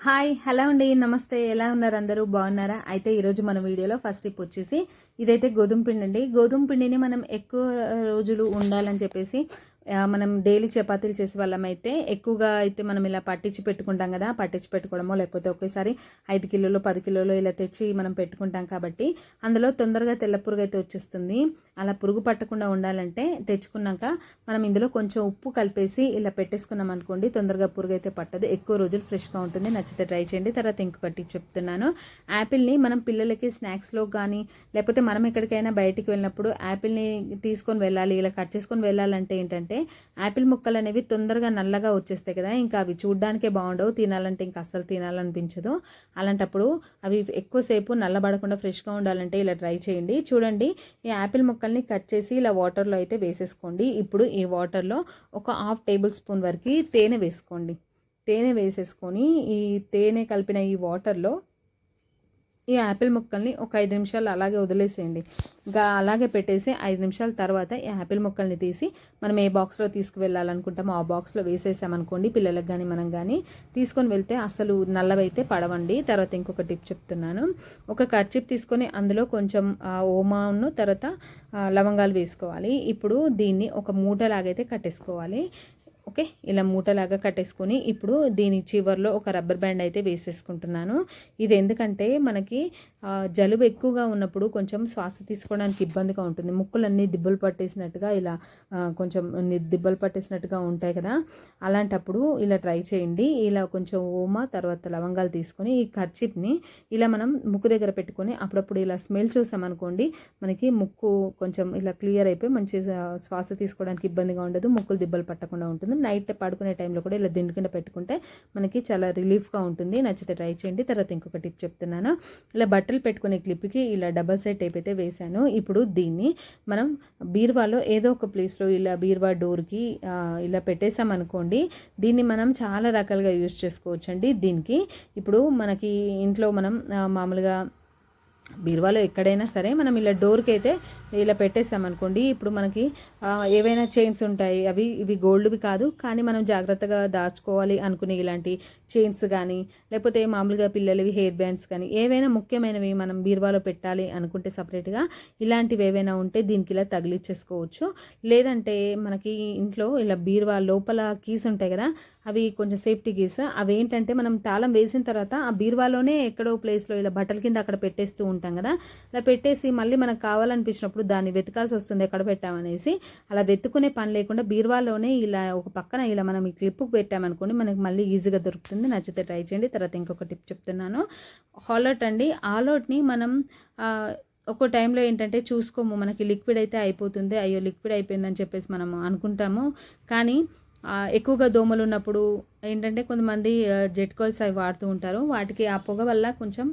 Hi hello అండి. నమస్తే. ఎలా ఉన్నారు అందరూ? బాగున్నారా? అయితే ఈరోజు మన వీడియోలో ఫస్ట్ టిప్ వచ్చేసి ఇదైతే గోధుమ పిండి అండి గోధుమ పిండిని మనం ఎక్కువ రోజులు ఉండాలని చెప్పేసి మనం డైలీ చపాతీలు చేసే వాళ్ళం అయితే ఎక్కువగా అయితే మనం ఇలా పట్టించి పెట్టుకుంటాం కదా పట్టించి పెట్టుకోవడమో లేకపోతే ఒకేసారి ఐదు కిలోలు పది కిలోలు ఇలా తెచ్చి మనం పెట్టుకుంటాం కాబట్టి అందులో తొందరగా తెల్ల పురుగు అయితే వచ్చేస్తుంది. అలా పురుగు పట్టకుండా ఉండాలంటే తెచ్చుకున్నాక మనం ఇందులో కొంచెం ఉప్పు కలిపేసి ఇలా పెట్టేసుకున్నాం అనుకోండి తొందరగా పురుగు అయితే పట్టదు. ఎక్కువ రోజులు ఫ్రెష్గా ఉంటుంది. నచ్చితే ట్రై చేయండి. తర్వాత ఇంకొకటి చెప్తున్నాను. యాపిల్ని మనం పిల్లలకి స్నాక్స్లో కానీ లేకపోతే మనం ఎక్కడికైనా బయటికి వెళ్ళినప్పుడు యాపిల్ని తీసుకొని వెళ్ళాలి ఇలా కట్ చేసుకొని వెళ్ళాలంటే ఏంటంటే యాపిల్ ముక్కలు అనేవి తొందరగా నల్లగా వచ్చేస్తాయి కదా ఇంకా అవి చూడ్డానికే బాగుండవు తినాలంటే ఇంకా అస్సలు తినాలనిపించదు. అలాంటప్పుడు అవి ఎక్కువసేపు నల్లబడకుండా ఫ్రెష్గా ఉండాలంటే ఇలా ట్రై చేయండి. చూడండి ఈ యాపిల్ ముక్కల్ని కట్ చేసి ఇలా వాటర్లో అయితే వేసేసుకోండి. ఇప్పుడు ఈ వాటర్లో ఒక హాఫ్ టేబుల్ స్పూన్ వరకు తేనె వేసుకోండి. తేనె వేసేసుకొని ఈ తేనె కలిపిన ఈ వాటర్లో ఈ యాపిల్ ముక్కల్ని ఒక ఐదు నిమిషాలు అలాగే వదిలేసేయండి. ఇంకా అలాగే పెట్టేసి ఐదు నిమిషాల తర్వాత ఈ యాపిల్ ముక్కల్ని తీసి మనం ఏ బాక్స్లో తీసుకువెళ్ళాలనుకుంటామో ఆ బాక్స్లో వేసేసామనుకోండి పిల్లలకు కానీ మనం కానీ తీసుకొని వెళ్తే అసలు నల్లవైతే పడవండి. తర్వాత ఇంకొక టిప్ చెప్తున్నాను. ఒక కర్చిప్ తీసుకొని అందులో కొంచెం ఓమాను తర్వాత లవంగాలు వేసుకోవాలి. ఇప్పుడు దీన్ని ఒక మూటలాగైతే కట్టేసుకోవాలి. ఓకే? ఇలా మూటలాగా కట్టేసుకొని ఇప్పుడు దీని చివర్లో ఒక రబ్బర్ బ్యాండ్ అయితే వేసేసుకుంటున్నాను. ఇది ఎందుకంటే మనకి జలుబు ఎక్కువగా ఉన్నప్పుడు కొంచెం శ్వాస తీసుకోవడానికి ఇబ్బందిగా ఉంటుంది. ముక్కులన్నీ దిబ్బలు పట్టేసినట్టుగా ఇలా కొంచెం దిబ్బలు పట్టేసినట్టుగా ఉంటాయి కదా? అలాంటప్పుడు ఇలా ట్రై చేయండి. ఇలా కొంచెం ఓమా తర్వాత లవంగాలు తీసుకొని ఈ కర్చిప్ని ఇలా మనం ముక్కు దగ్గర పెట్టుకొని అప్పుడప్పుడు ఇలా స్మెల్ చూసామనుకోండి మనకి ముక్కు కొంచెం ఇలా క్లియర్ అయిపోయి మంచి శ్వాస తీసుకోవడానికి ఇబ్బందిగా ఉండదు. ముక్కులు దిబ్బలు పట్టకుండా ఉంటుంది. నైట్ పడుకునే టైంలో కూడా ఇలా దిండు కింద పెట్టుకుంటే మనకి చాలా రిలీఫ్గా ఉంటుంది. నచ్చితే ట్రై చేయండి. తర్వాత ఇంకొక టిప్ చెప్తున్నాను. ఇలా బట్టలు పెట్టుకునే క్లిప్కి ఇలా డబల్ సైడ్ టైప్ అయితే వేశాను. ఇప్పుడు దీన్ని మనం బీర్వాలో ఏదో ఒక ప్లేస్లో ఇలా బీర్వా డోర్కి ఇలా పెట్టేసామనుకోండి దీన్ని మనం చాలా రకాలుగా యూజ్ చేసుకోవచ్చండి. దీనికి ఇప్పుడు మనకి ఇంట్లో మనం మామూలుగా బీరువాలో ఎక్కడైనా సరే మనం ఇలా డోర్కి అయితే ఇలా పెట్టేసామనుకోండి ఇప్పుడు మనకి ఏవైనా చైన్స్ ఉంటాయి. అవి ఇవి గోల్డ్వి కాదు. కానీ మనం జాగ్రత్తగా దాచుకోవాలి అనుకునే ఇలాంటి చైన్స్ కానీ లేకపోతే మామూలుగా పిల్లలవి హెయిర్ బ్యాండ్స్ కానీ ఏవైనా ముఖ్యమైనవి మనం బీరువాలో పెట్టాలి అనుకుంటే సపరేట్గా ఇలాంటివి ఏవైనా ఉంటే దీనికి ఇలా తగిలిచ్చేసుకోవచ్చు. లేదంటే మనకి ఇంట్లో ఇలా బీరువా లోపల కీస్ ఉంటాయి కదా అవి కొంచెం సేఫ్టీ గీస్. అవి ఏంటంటే మనం తాళం వేసిన తర్వాత ఆ బీరువాలోనే ఎక్కడో ప్లేస్లో ఇలా బట్టల కింద అక్కడ పెట్టేస్తూ ఉంటాం కదా. అలా పెట్టేసి మళ్ళీ మనకు కావాలనిపించినప్పుడు దాన్ని వెతకాల్సి వస్తుంది ఎక్కడ పెట్టామనేసి అలా వెతుకునే పని లేకుండా బీరువాలోనే ఇలా ఒక పక్కన ఇలా మనం ఈ క్లిప్ పెట్టామనుకోండి మనకి మళ్ళీ ఈజీగా దొరుకుతుంది. నచ్చితే ట్రై చేయండి. తర్వాత ఇంకొక టిప్ చెప్తున్నాను. హాలౌట్ అండి. ఆలౌట్ని మనం ఒక్కో టైంలో ఏంటంటే చూసుకోము. మనకి లిక్విడ్ అయితే అయిపోతుంది. అయ్యో లిక్విడ్ అయిపోయిందని చెప్పేసి మనం అనుకుంటాము. కానీ ఎక్కువగా దోమలు ఉన్నప్పుడు ఏంటంటే కొంతమంది జెట్ కాయిల్స్ అవి వాడుతూ ఉంటారు. వాటికి ఆ పొగ వల్ల కొంచెం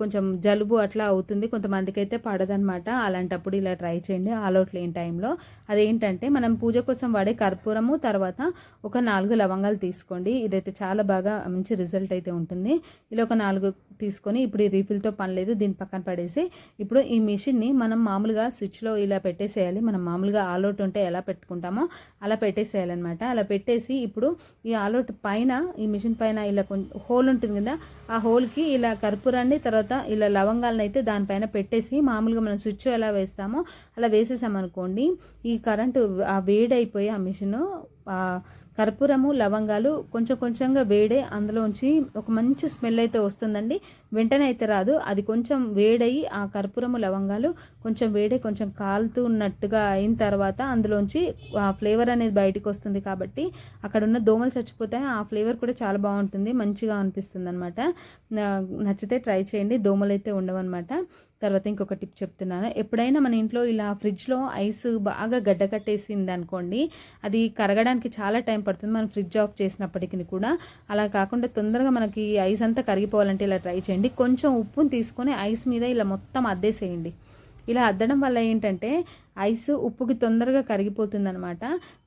కొంచెం జలుబు అట్లా అవుతుంది. కొంతమందికి అయితే పడదనమాట అలాంటప్పుడు ఇలా ట్రై చేయండి. ఆల్అవుట్ లేని టైంలో. అదేంటంటే మనం పూజ కోసం వాడే కర్పూరము తర్వాత ఒక నాలుగు లవంగాలు తీసుకోండి. ఇదైతే చాలా బాగా మంచి రిజల్ట్ అయితే ఉంటుంది. ఇలా ఒక నాలుగు తీసుకొని ఇప్పుడు ఈ రీఫిల్తో పని లేదు. దీని పక్కన పడేసి ఇప్పుడు ఈ మిషన్ని మనం మామూలుగా స్విచ్లో ఇలా పెట్టేసేయాలి. మనం మామూలుగా ఆల్అవుట్ ఉంటే ఎలా పెట్టుకుంటామో అలా పెట్టేసేయాలన్నమాట. అలా పెట్టేసి ఇప్పుడు ఈ ఆల్అవుట్ పైన ఈ మిషన్ పైన ఇలా కొంచెం హోల్ ఉంటుంది కదా ఆ హోల్కి ఇలా కర్పూరాన్ని తర్వాత ఇలా లవంగాలను అయితే దానిపైన పెట్టేసి మామూలుగా మనం స్విచ్ ఎలా వేస్తామో అలా వేసేసామనుకోండి. ఈ కరెంటు ఆ వేడైపోయి ఆ మిషన్ కర్పూరము లవంగాలు కొంచెం కొంచెంగా వేడే అందులోంచి ఒక మంచి స్మెల్ అయితే వస్తుందండి. వెంటనే అయితే రాదు. అది కొంచెం వేడయి ఆ కర్పూరము లవంగాలు కొంచెం వేడై కొంచెం కాలుతూ ఉన్నట్టుగా అయిన తర్వాత అందులోంచి ఆ ఫ్లేవర్ అనేది బయటికి వస్తుంది కాబట్టి అక్కడ ఉన్న దోమలు చచ్చిపోతాయి. ఆ ఫ్లేవర్ కూడా చాలా బాగుంటుంది. మంచిగా అనిపిస్తుంది అనమాట నచ్చితే ట్రై చేయండి. దోమలు అయితే ఉండవన్నమాట. తర్వాత ఇంకొక టిప్ చెప్తున్నాను. ఎప్పుడైనా మన ఇంట్లో ఇలా ఫ్రిడ్జ్లో ఐస్ బాగా గడ్డ కట్టేసింది అనుకోండి అది కరగడానికి చాలా టైం పడుతుంది. మనం ఫ్రిడ్జ్ ఆఫ్ చేసినప్పటికీ కూడా. అలా కాకుండా తొందరగా మనకి ఐస్ అంతా కరిగిపోవాలంటే ఇలా ట్రై చేయండి. కొంచెం ఉప్పుని తీసుకొని ఐస్ మీద ఇలా మొత్తం అద్దేసేయండి. ఇలా అద్దడం వల్ల ఏంటంటే ఐస్ ఉప్పుకి తొందరగా కరిగిపోతుంది అనమాట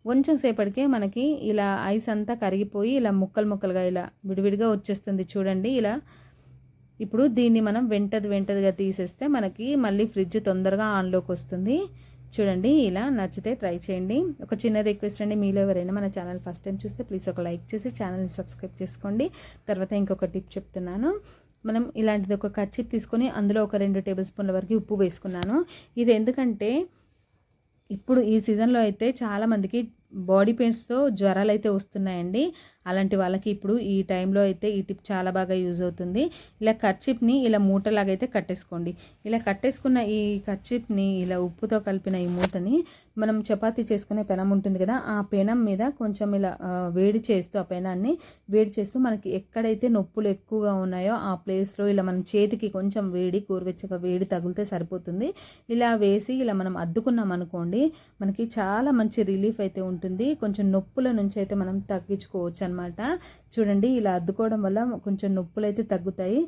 కొంచెం సేపటికే మనకి ఇలా ఐస్ అంతా కరిగిపోయి ఇలా ముక్కలు ముక్కలుగా ఇలా విడివిడిగా వచ్చేస్తుంది చూడండి ఇలా. ఇప్పుడు దీన్ని మనం వెంటది వెంటదిగా తీసేస్తే మనకి మళ్ళీ ఫ్రిడ్జ్ తొందరగా ఆన్లోకి వస్తుంది. చూడండి ఇలా నచ్చితే ట్రై చేయండి. ఒక చిన్న రిక్వెస్ట్ అండి మీలో ఎవరైనా మన ఛానల్ ఫస్ట్ టైం చూస్తే ప్లీజ్ ఒక లైక్ చేసి ఛానల్ని సబ్స్క్రైబ్ చేసుకోండి. తర్వాత ఇంకొక టిప్ చెప్తున్నాను. మనం ఇలాంటిది ఒక కర్చిప్ తీసుకొని అందులో ఒక రెండు టేబుల్ స్పూన్ల వరకు ఉప్పు వేసుకున్నాను. ఇది ఎందుకంటే ఇప్పుడు ఈ సీజన్లో అయితే చాలామందికి బాడీ పెయిన్స్తో జ్వరాలు అయితే వస్తున్నాయండి. అలాంటి వాళ్ళకి ఇప్పుడు ఈ టైంలో అయితే ఈ టిప్ చాలా బాగా యూజ్ అవుతుంది. ఇలా కర్చిప్ని ఇలా మూటలాగైతే కట్టేసుకోండి. ఇలా కట్టేసుకున్న ఈ కర్చిప్ని ఇలా ఉప్పుతో కలిపిన ఈ మూటని మనం చపాతీ చేసుకునే పెనం ఉంటుంది కదా ఆ పెనం మీద కొంచెం ఇలా వేడి చేస్తూ ఆ పెనాన్ని వేడి చేస్తూ మనకి ఎక్కడైతే నొప్పులు ఎక్కువగా ఉన్నాయో ఆ ప్లేస్లో ఇలా మనం చేతికి కొంచెం వేడి కూరవెచ్చగా వేడి తగిలితే సరిపోతుంది. ఇలా వేసి ఇలా మనం అద్దుకున్నాం అనుకోండి మనకి చాలా మంచి రిలీఫ్ అయితే ఉంటుంది. కొంచెం నొప్పుల నుంచి అయితే మనం తగ్గించుకోవచ్చు అనమాట చూడండి ఇలా అద్దుకోవడం వల్ల కొంచెం నొప్పులు అయితే తగ్గుతాయి.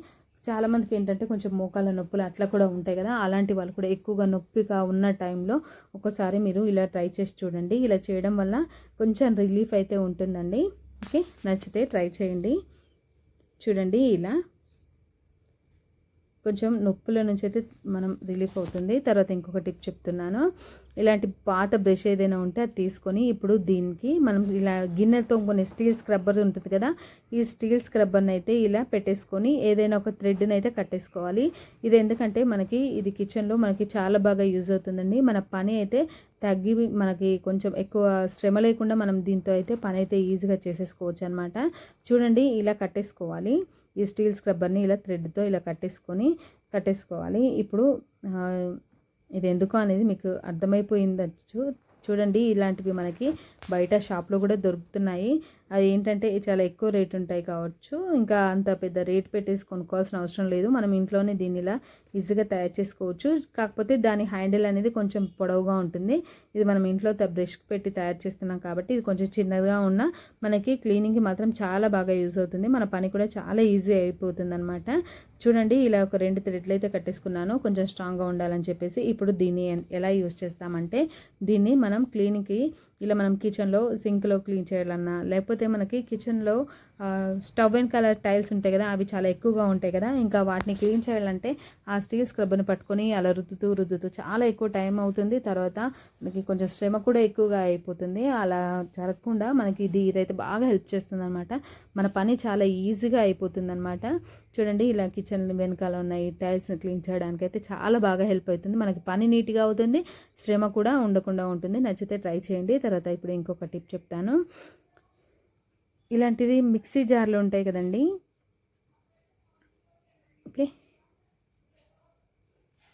చాలామందికి ఏంటంటే కొంచెం మోకాల నొప్పులు అట్లా కూడా ఉంటాయి కదా. అలాంటి వాళ్ళు కూడా ఎక్కువగా నొప్పిగా ఉన్న టైంలో ఒకసారి మీరు ఇలా ట్రై చేసి చూడండి. ఇలా చేయడం వల్ల కొంచెం రిలీఫ్ అయితే ఉంటుందండి. ఓకే నచ్చితే ట్రై చేయండి. చూడండి ఇలా. కొంచెం నొప్పుల నుంచి అయితే మనం రిలీఫ్ అవుతుంది. తర్వాత ఇంకొక టిప్ చెప్తున్నాను. ఇలాంటి పాత బ్రష్ ఏదైనా ఉంటే అది తీసుకొని ఇప్పుడు దీనికి మనం ఇలా గిన్నెతో కొన్ని స్టీల్ స్క్రబ్బర్ ఉంటుంది కదా ఈ స్టీల్ స్క్రబ్బర్ని అయితే ఇలా పెట్టేసుకొని ఏదైనా ఒక థ్రెడ్ని అయితే కట్టేసుకోవాలి. ఇది ఎందుకంటే మనకి ఇది కిచెన్లో మనకి చాలా బాగా యూజ్ అవుతుందండి. మన పని అయితే తగ్గి మనకి కొంచెం ఎక్కువ శ్రమ లేకుండా మనం దీంతో అయితే పని అయితే ఈజీగా చేసేసుకోవచ్చు అనమాట చూడండి ఇలా కట్టేసుకోవాలి. ఈ స్టీల్ స్క్రబ్బర్ని ఇలా థ్రెడ్తో ఇలా కట్టేసుకొని కట్టేసుకోవాలి. ఇప్పుడు ఇది ఎందుకు అనేది మీకు అర్థమైపోయిందచ్చు చూడండి ఇలాంటివి మనకి బయట షాప్లో కూడా దొరుకుతున్నాయి. అది ఏంటంటే చాలా ఎక్కువ రేట్ ఉంటాయి కావచ్చు. ఇంకా అంత పెద్ద రేట్ పెట్టేసి కొనుక్కోవాల్సిన అవసరం లేదు. మనం ఇంట్లోనే దీన్ని ఇలా ఈజీగా తయారు చేసుకోవచ్చు. కాకపోతే దాని హ్యాండిల్ అనేది కొంచెం పొడవుగా ఉంటుంది. ఇది మనం ఇంట్లో బ్రష్ పెట్టి తయారు చేస్తున్నాం కాబట్టి ఇది కొంచెం చిన్నగా ఉన్న మనకి క్లీనింగ్కి మాత్రం చాలా బాగా యూజ్ అవుతుంది. మన పని కూడా చాలా ఈజీ అయిపోతుంది అనమాట చూడండి ఇలా ఒక రెండు థ్రెడ్లు అయితే కట్టేసుకున్నాను. కొంచెం స్ట్రాంగ్గా ఉండాలని చెప్పేసి ఇప్పుడు దీన్ని ఎలా యూజ్ చేస్తామంటే దీన్ని మనం క్లీనింగ్కి ఇలా మనం కిచెన్లో సింక్లో క్లీన్ చేయాలన్నా లేకపోతే మనకి కిచెన్లో స్టవ్ అండ్ కలర్ టైల్స్ ఉంటాయి కదా అవి చాలా ఎక్కువగా ఉంటాయి కదా. ఇంకా వాటిని క్లీన్ చేయాలంటే ఆ స్టీల్ స్క్రబ్ని పట్టుకొని అలా రుద్దుతూ రుద్దుతూ చాలా ఎక్కువ టైం అవుతుంది. తర్వాత మనకి కొంచెం శ్రమ కూడా ఎక్కువగా అయిపోతుంది. అలా జరగకుండా మనకి ఇది ఇదైతే బాగా హెల్ప్ చేస్తుంది అనమాట మన పని చాలా ఈజీగా అయిపోతుంది అనమాట చూడండి ఇలా కిచెన్ వెనకాల ఉన్న ఈ టైల్స్ని క్లీన్ చేయడానికి అయితే చాలా బాగా హెల్ప్ అవుతుంది. మనకి పని నీట్గా అవుతుంది శ్రమ కూడా ఉండకుండా ఉంటుంది. నచ్చితే ట్రై చేయండి. తర్వాత ఇప్పుడు ఇంకొక టిప్ చెప్తాను. ఇలాంటిది మిక్సీ జార్లు ఉంటాయి కదండి. ఓకే.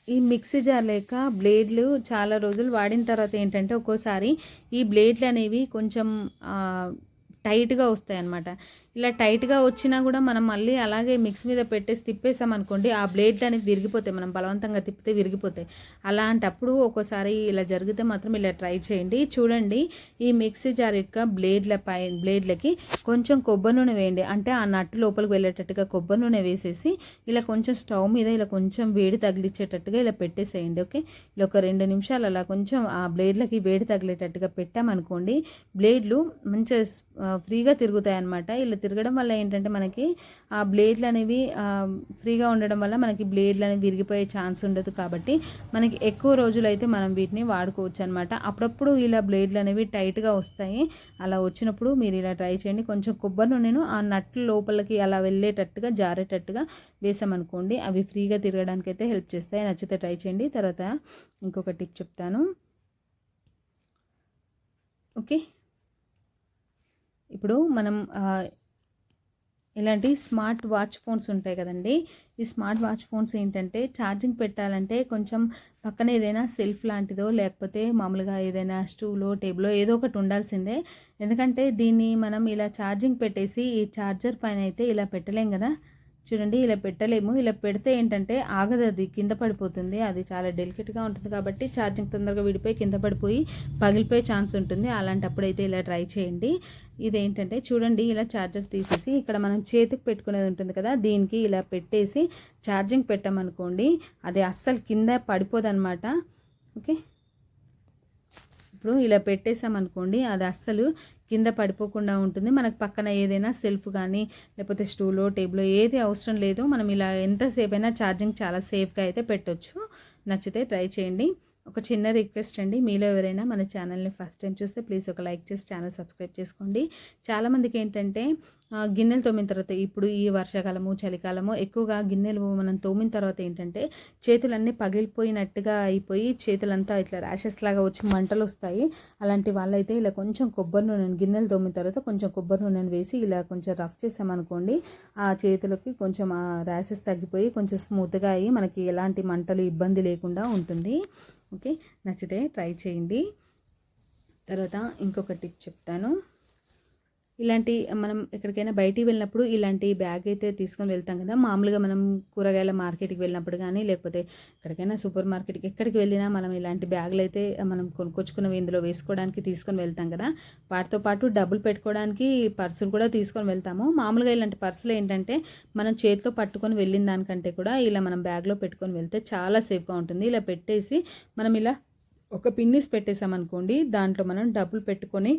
ఈ మిక్సీ జార్ లేక బ్లేడ్లు చాలా రోజులు వాడిన తర్వాత ఏంటంటే ఒక్కోసారి ఈ బ్లేడ్లు అనేవి కొంచెం టైట్గా వస్తాయి అన్నమాట ఇలా టైట్గా వచ్చినా కూడా మనం మళ్ళీ అలాగే మిక్స్ మీద పెట్టేసి తిప్పేసాం అనుకోండి ఆ బ్లేడ్ అనేది విరిగిపోతాయి. మనం బలవంతంగా తిప్పితే విరిగిపోతాయి. అలాంటప్పుడు ఒక్కోసారి ఇలా జరిగితే మాత్రం ఇలా ట్రై చేయండి. చూడండి ఈ మిక్సీ జార్ యొక్క బ్లేడ్ల పై బ్లేడ్లకి కొంచెం కొబ్బరి నూనె వేయండి. అంటే ఆ నట్టు లోపలికి వెళ్ళేటట్టుగా కొబ్బరి నూనె వేసేసి ఇలా కొంచెం స్టవ్ మీద ఇలా కొంచెం వేడి తగిలిచ్చేటట్టుగా ఇలా పెట్టేసేయండి ఓకే? ఇలా ఒక రెండు నిమిషాలు అలా కొంచెం ఆ బ్లేడ్లకి వేడి తగిలేటట్టుగా పెట్టామనుకోండి బ్లేడ్లు మంచిగా ఫ్రీగా తిరుగుతాయి అనమాట ఇలా తిరగడం వల్ల ఏంటంటే మనకి ఆ బ్లేడ్లు అనేవి ఫ్రీగా ఉండడం వల్ల మనకి బ్లేడ్లు అనేవి విరిగిపోయే ఛాన్స్ ఉండదు కాబట్టి మనకి ఎక్కువ రోజులు అయితే మనం వీటిని వాడుకోవచ్చు అనమాట అప్పుడప్పుడు ఇలా బ్లేడ్లు అనేవి టైట్గా వస్తాయి. అలా వచ్చినప్పుడు మీరు ఇలా ట్రై చేయండి. కొంచెం కొబ్బరి నూనెను ఆ నట్లు లోపలికి అలా వెళ్ళేటట్టుగా జారేటట్టుగా వేసామనుకోండి అవి ఫ్రీగా తిరగడానికి అయితే హెల్ప్ చేస్తాయి. నచ్చితే ట్రై చేయండి. తర్వాత ఇంకొక టిప్ చెప్తాను. ఓకే. ఇప్పుడు మనం ఇలాంటి స్మార్ట్ వాచ్ ఫోన్స్ ఉంటాయి కదండి. ఈ స్మార్ట్ వాచ్ ఫోన్స్ ఏంటంటే ఛార్జింగ్ పెట్టాలంటే కొంచెం పక్కన ఏదైనా సెల్ఫ్ లాంటిదో లేకపోతే మామూలుగా ఏదైనా స్టూలో టేబుల్లో ఏదో ఒకటి ఉండాల్సిందే. ఎందుకంటే దీన్ని మనం ఇలా ఛార్జింగ్ పెట్టేసి ఈ ఛార్జర్ పైన అయితే ఇలా పెట్టలేం కదా. చూడండి ఇలా పెట్టలేము. ఇలా పెడితే ఏంటంటే ఆగదు అది కింద పడిపోతుంది. అది చాలా డెలికేట్గా ఉంటుంది కాబట్టి ఛార్జింగ్ తొందరగా విడిపోయి కింద పడిపోయి పగిలిపోయే ఛాన్స్ ఉంటుంది. అలాంటప్పుడు అయితే ఇలా ట్రై చేయండి. ఇదేంటంటే చూడండి ఇలా ఛార్జర్ తీసేసి ఇక్కడ మనం చేతికి పెట్టుకునేది ఉంటుంది కదా దీనికి ఇలా పెట్టేసి ఛార్జింగ్ పెట్టామనుకోండి అది అస్సలు కింద పడిపోదన్నమాట ఓకే? ఇప్పుడు ఇలా పెట్టేసామనుకోండి అది అస్సలు కింద పడిపోకుండా ఉంటుంది. మనకు పక్కన ఏదైనా సెల్ఫ్ కానీ లేకపోతే స్టూలో టేబుల్ ఏది అవసరం లేదు మనం ఇలా ఎంతసేపు అయినా ఛార్జింగ్ చాలా సేఫ్గా అయితే పెట్టొచ్చు. నచ్చితే ట్రై చేయండి. ఒక చిన్న రిక్వెస్ట్ అండి. మీలో ఎవరైనా మన ఛానల్ని ఫస్ట్ టైం చూస్తే ప్లీజ్ ఒక లైక్ చేసి ఛానల్ సబ్స్క్రైబ్ చేసుకోండి. చాలామందికి ఏంటంటే గిన్నెలు తోమిన తర్వాత ఇప్పుడు ఈ వర్షాకాలము చలికాలము ఎక్కువగా గిన్నెలు మనం తోమిన తర్వాత ఏంటంటే చేతులన్నీ పగిలిపోయినట్టుగా అయిపోయి చేతులంతా ఇట్లా ర్యాషెస్ లాగా వచ్చి మంటలు వస్తాయి. అలాంటి వాళ్ళైతే ఇలా కొంచెం కొబ్బరి నూనె గిన్నెలు తోమిన తర్వాత కొంచెం కొబ్బరి నూనెను వేసి ఇలా కొంచెం రఫ్ చేసామనుకోండి ఆ చేతులకి కొంచెం ఆ ర్యాషెస్ తగ్గిపోయి కొంచెం స్మూత్గా అయ్యి మనకి ఎలాంటి మంటలు ఇబ్బంది లేకుండా ఉంటుంది. ఓకే? నచ్చితే ట్రై చేయండి. తర్వాత ఇంకొక టిప్ చెప్తాను. ఇలాంటి మనం ఎక్కడికైనా బయటికి వెళ్ళినప్పుడు ఇలాంటి బ్యాగ్ అయితే తీసుకొని వెళ్తాం కదా. మామూలుగా మనం కూరగాయల మార్కెట్కి వెళ్ళినప్పుడు కానీ లేకపోతే ఎక్కడికైనా సూపర్ మార్కెట్కి ఎక్కడికి వెళ్ళినా మనం ఇలాంటి బ్యాగులు అయితే మనం కొనుక్కొచ్చుకున్నవి ఇందులో వేసుకోవడానికి తీసుకొని వెళ్తాం కదా. వాటితో పాటు డబ్బులు పెట్టుకోవడానికి పర్సులు కూడా తీసుకొని వెళ్తాము. మామూలుగా ఇలాంటి పర్సులు ఏంటంటే మనం చేతిలో పట్టుకొని వెళ్ళిన దానికంటే కూడా ఇలా మనం బ్యాగ్లో పెట్టుకొని వెళ్తే చాలా సేఫ్గా ఉంటుంది. ఇలా పెట్టేసి మనం ఇలా ఒక పిన్నిస్ పెట్టేసామనుకోండి దాంట్లో మనం డబ్బులు పెట్టుకొని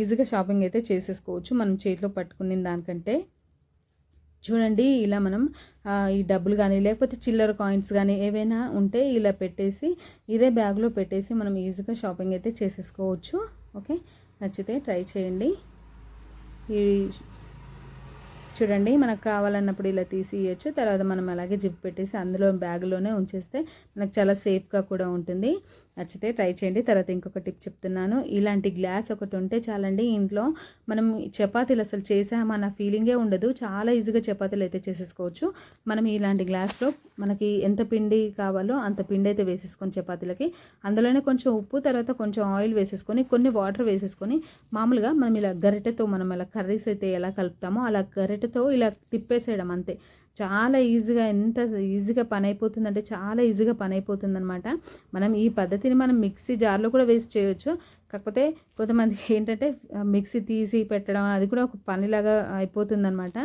ఈజీగా షాపింగ్ అయితే చేసేసుకోవచ్చు. మనం చేతిలో పట్టుకున్న దానికంటే. చూడండి ఇలా మనం ఈ డబ్బులు కానీ లేకపోతే చిల్లర కాయిన్స్ కానీ ఏవైనా ఉంటే ఇలా పెట్టేసి ఇదే బ్యాగ్లో పెట్టేసి మనం ఈజీగా షాపింగ్ అయితే చేసేసుకోవచ్చు. ఓకే? నచ్చితే ట్రై చేయండి. ఈ చూడండి మనకు కావాలన్నప్పుడు ఇలా తీసి ఇవ్వచ్చు తర్వాత మనం అలాగే జిప్ పెట్టేసి అందులో బ్యాగ్లోనే ఉంచేస్తే మనకు చాలా సేఫ్గా కూడా ఉంటుంది. నచ్చితే ట్రై చేయండి. తర్వాత ఇంకొక టిప్ చెప్తున్నాను. ఇలాంటి గ్లాస్ ఒకటి ఉంటే చాలండి ఇంట్లో మనం చపాతీలు అసలు చేసామన్న ఫీలింగే ఉండదు. చాలా ఈజీగా చపాతీలు అయితే చేసేసుకోవచ్చు. మనం ఇలాంటి గ్లాస్లో మనకి ఎంత పిండి కావాలో అంత పిండి అయితే వేసేసుకొని చపాతీలకి అందులోనే కొంచెం ఉప్పు తర్వాత కొంచెం ఆయిల్ వేసేసుకొని కొన్ని వాటర్ వేసేసుకొని మామూలుగా మనం ఇలా గరిటెతో మనం ఇలా కర్రీస్ అయితే ఎలా కలుపుతామో అలా గరిటెతో ఇలా తిప్పేసేయడం అంతే. చాలా ఈజీగా ఎంత ఈజీగా పని అయిపోతుందంటే చాలా ఈజీగా పని అయిపోతుంది అనమాట మనం ఈ పద్ధతిని మనం మిక్సీ జార్లో కూడా వేస్ట్ చేయొచ్చు. కాకపోతే కొంతమందికి ఏంటంటే మిక్సీ తీసి పెట్టడం అది కూడా ఒక పనిలాగా అయిపోతుంది అనమాట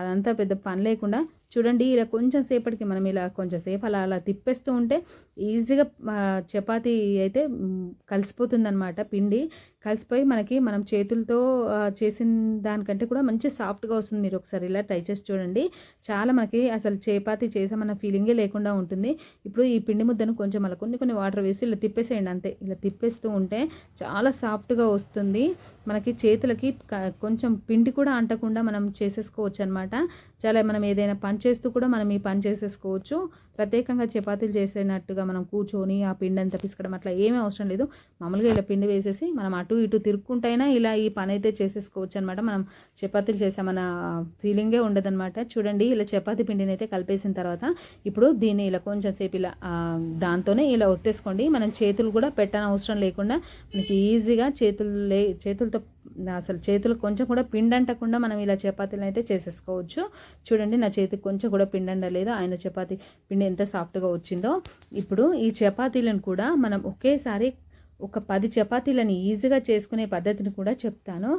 అదంతా పెద్ద పని లేకుండా చూడండి ఇలా కొంచెం సేపటికి మనం ఇలా కొంచెం సేపు అలా అలా తిప్పేస్తూ ఉంటే ఈజీగా చపాతీ అయితే కలిసిపోతుంది అనమాట పిండి. కలిసిపోయి మనకి మనం చేతులతో చేసిన దానికంటే కూడా మంచి సాఫ్ట్గా వస్తుంది మీరు ఒకసారి ఇలా ట్రై చేసి చూడండి. చాలా మనకి అసలు చపాతీ చేసామన్న ఫీలింగే లేకుండా ఉంటుంది. ఇప్పుడు ఈ పిండి ముద్దను కొంచెం అలా కొన్ని కొన్ని వాటర్ వేసి ఇలా తిప్పేసేయండి అంతే. ఇలా తిప్పేస్తూ ఉంటే చాలా సాఫ్ట్గా వస్తుంది. మనకి చేతులకి కొంచెం పిండి కూడా అంటకుండా మనం చేసేసుకోవచ్చు అనమాట చాలా మనం ఏదైనా పని చేస్తూ కూడా మనం ఈ పని చేసేసుకోవచ్చు. ప్రత్యేకంగా చపాతీలు చేసేటట్టుగా మనం కూర్చొని ఆ పిండి అంతా పిసకడం అట్లా ఏమీ అవసరం లేదు. మామూలుగా ఇలా పిండి వేసేసి మనం అటు ఇటు తిరుక్కుంటైనా ఇలా ఈ పని అయితే చేసేసుకోవచ్చు అనమాట మనం చపాతీలు చేసామన్న ఫీలింగే ఉండదన్నమాట. చూడండి ఇలా చపాతీ పిండిని అయితే కలిపేసిన తర్వాత ఇప్పుడు దీన్ని ఇలా కొంచెం సేపు ఇలా దాంతోనే ఇలా ఒత్తేసుకోండి. మనం చేతులు కూడా పెట్టని అవసరం లేకుండా మనకి ఈజీగా చేతులు లే చేతులతో అసలు చేతులు కొంచెం కూడా పిండి అంటకుండా మనం ఇలా చపాతీలు అయితే చేసేసుకోవచ్చు. చూడండి నా చేతికి కొంచెం కూడా పిండి లేదు. ఆయన చపాతీ పిండి ఎంత సాఫ్ట్గా వచ్చిందో. ఇప్పుడు ఈ చపాతీలను కూడా మనం ఒకేసారి ఒక పది చపాతీలను ఈజీగా చేసుకునే పద్ధతిని కూడా చెప్తాను.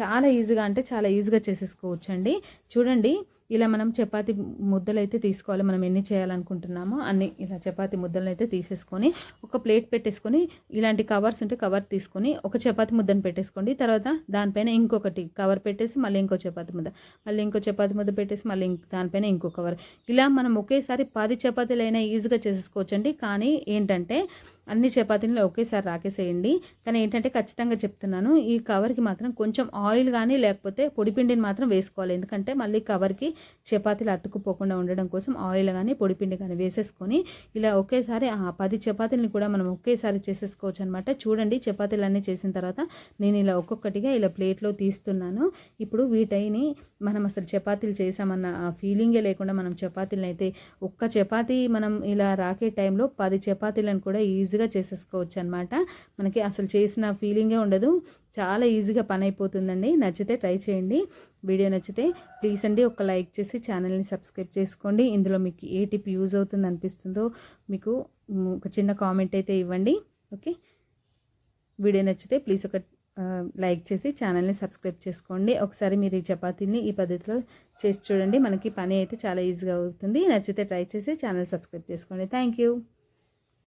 చాలా ఈజీగా అంటే చాలా ఈజీగా చేసేసుకోవచ్చు అండి చూడండి ఇలా మనం చపాతి ముద్దలు అయితే తీసుకోవాలి. మనం ఎన్ని చేయాలనుకుంటున్నామో అన్ని ఇలా చపాతి ముద్దలను అయితే తీసేసుకొని ఒక ప్లేట్ పెట్టేసుకొని ఇలాంటి కవర్స్ ఉంటే కవర్ తీసుకొని ఒక చపాతి ముద్దను పెట్టేసుకోండి. తర్వాత దానిపైన ఇంకొకటి కవర్ పెట్టేసి మళ్ళీ ఇంకో చపాతి ముద్ద మళ్ళీ ఇంకో చపాతి ముద్ద పెట్టేసి మళ్ళీ ఇంక దానిపైన ఇంకో కవర్. ఇలా మనం ఒకేసారి పది చపాతీలు అయినా ఈజీగా చేసేసుకోవచ్చండి. కానీ ఏంటంటే అన్ని చపాతీలు ఒకేసారి రాకేసేయండి. కానీ ఏంటంటే ఖచ్చితంగా చెప్తున్నాను ఈ కవర్కి మాత్రం కొంచెం ఆయిల్ కానీ లేకపోతే పొడిపిండిని మాత్రం వేసుకోవాలి. ఎందుకంటే మళ్ళీ కవర్కి చపాతీలు అతుక్కుపోకుండా ఉండడం కోసం ఆయిల్ కానీ పొడిపిండి కానీ వేసేసుకొని ఇలా ఒకేసారి ఆ పది చపాతీలని కూడా మనం ఒకేసారి చేసేసుకోవచ్చు అనమాట చూడండి చపాతీలు అన్నీ చేసిన తర్వాత నేను ఇలా ఒక్కొక్కటిగా ఇలా ప్లేట్లో తీస్తున్నాను. ఇప్పుడు వీటైని మనం అసలు చపాతీలు చేసామన్న ఫీలింగే లేకుండా మనం చపాతీలను అయితే ఒక్క చపాతీ మనం ఇలా రాకే టైంలో పది చపాతీలను కూడా ఈజీ ఈజీగా చేసేసుకోవచ్చు అనమాట మనకి అసలు చేసిన ఫీలింగే ఉండదు. చాలా ఈజీగా పని అయిపోతుందండి నచ్చితే ట్రై చేయండి. వీడియో నచ్చితే ప్లీజ్ అండి ఒక లైక్ చేసి ఛానల్ని సబ్స్క్రైబ్ చేసుకోండి. ఇందులో మీకు ఏ టిప్ యూజ్ అవుతుంది అనిపిస్తుందో మీకు ఒక చిన్న కామెంట్ అయితే ఇవ్వండి. ఓకే? వీడియో నచ్చితే ప్లీజ్ ఒక లైక్ చేసి ఛానల్ని సబ్స్క్రైబ్ చేసుకోండి. ఒకసారి మీరు ఈ చపాతీని ఈ పద్ధతిలో చేసి చూడండి. మనకి పని అయితే చాలా ఈజీగా అవుతుంది. నచ్చితే ట్రై చేసి ఛానల్ సబ్స్క్రైబ్ చేసుకోండి. Thank you.